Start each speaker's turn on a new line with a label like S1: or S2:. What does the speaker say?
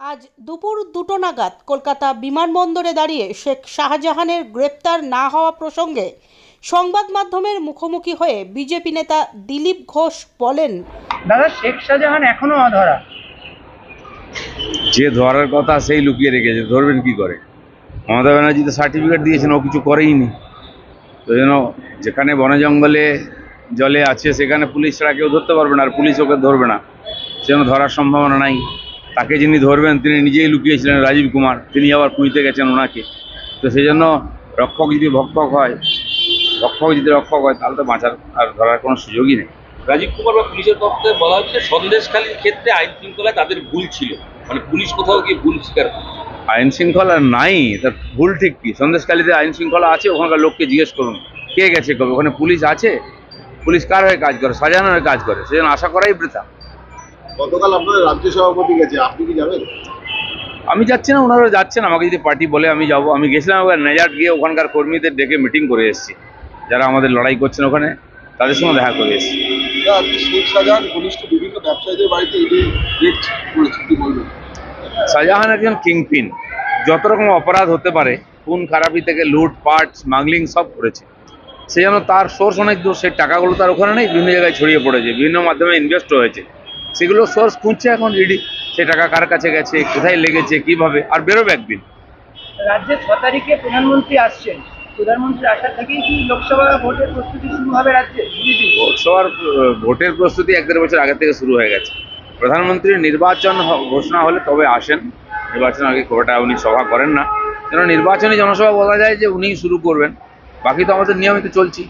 S1: আজ দুপুর দুটো নাগাদ কলকাতা বিমানবন্দরে দাঁড়িয়ে শেখ শাহজাহানের গ্রেপ্তার না হওয়া প্রসঙ্গে সংবাদ মাধ্যমের মুখোমুখি হয়ে বিজেপি নেতা দিলীপ ঘোষ বলেন
S2: দাদা শেখ শাহজাহান এখনও অধরা।
S3: যে ধরার কথা সেই লুকিয়ে রেখেছে ধরবেন কি করে? মমতা ব্যানার্জি তো সার্টিফিকেট দিয়েছেন ও কিছু করেইনি। তো যেন যেখানে বনে জঙ্গলে জলে আছে সেখানে পুলিশ ছাড়া কেউ ধরতে পারবে না আর পুলিশ ওকে ধরবে না সেজন্য ধরার সম্ভাবনা নাই। তাকে যিনি ধরবেন তিনি নিজেই লুকিয়েছিলেন রাজীব কুমার। তিনি আবার খুঁজতে গেছেন ওনাকে। তো সেই জন্য রক্ষক যদি ভক্ষক হয় রক্ষক যদি রক্ষক হয় তাহলে তো বাঁচার আর ধরার কোনো সুযোগই নেই।
S4: রাজীব কুমার বা পুলিশের পক্ষ থেকে বলা হচ্ছে সন্দেশখালীর ক্ষেত্রে আইন শৃঙ্খলায় তাদের ভুল ছিল। মানে পুলিশ কোথাও গিয়ে ভুল স্বীকার
S3: আইন শৃঙ্খলা নাই তার ভুল ঠিক কি? সন্দেশকালীতে আইন শৃঙ্খলা আছে ওখানকার লোককে জিজ্ঞেস করুন কে গেছে কবে? ওখানে পুলিশ আছে? পুলিশ কার হয়ে কাজ করে? সাজানোর হয়ে কাজ করে। সেজন্য আশা করাই বৃথা।
S5: গতকাল আপনাদের রাজ্য সভাপতি গেছে আপনি কি যাবেন?
S3: আমি যাচ্ছি না ওনারা যাচ্ছেন আমাকে যদি পার্টি বলে আমি যাব। আমি গেছিলাম একবার নেজাট গিয়ে ওখানকার কর্মীদের ডেকে মিটিং করে এসেছি। যারা আমাদের লড়াই করছেন ওখানে তাদের সঙ্গে দেখা করে এসেছি।
S5: শাহজাহান বলবেন?
S3: শাহজাহান একজন কিংপিন। যত রকম অপরাধ হতে পারে খুন খারাপি থেকে লুট পাট স্মাগলিং সব করেছে। সেই জন্য তার সোর্স অনেক দূর সেই টাকাগুলো তার ওখানে নেই বিভিন্ন জায়গায় ছড়িয়ে পড়েছে বিভিন্ন মাধ্যমে ইনভেস্ট হয়েছে। সেগুলো সোর্স খুঁজছে এখন ইডি সে টাকা কার কাছে গেছে কোথায় লেগেছে কীভাবে আর বেরোবে একদিন।
S2: রাজ্যে ছ তারিখে প্রধানমন্ত্রী আসছেন। প্রধানমন্ত্রী আসার থেকেই কি লোকসভা ভোটের প্রস্তুতি শুরু হবে রাজ্যে?
S3: লোকসভার ভোটের প্রস্তুতি এক দেড় বছর আগে থেকে শুরু হয়ে গেছে। প্রধানমন্ত্রীর নির্বাচন ঘোষণা হলে তবে আসেন। নির্বাচন আগে একটা উনি সভা করেন না। কেন নির্বাচনী জনসভা বলা যায় যে উনিই শুরু করবেন। বাকি তো আমাদের নিয়মিত চলছি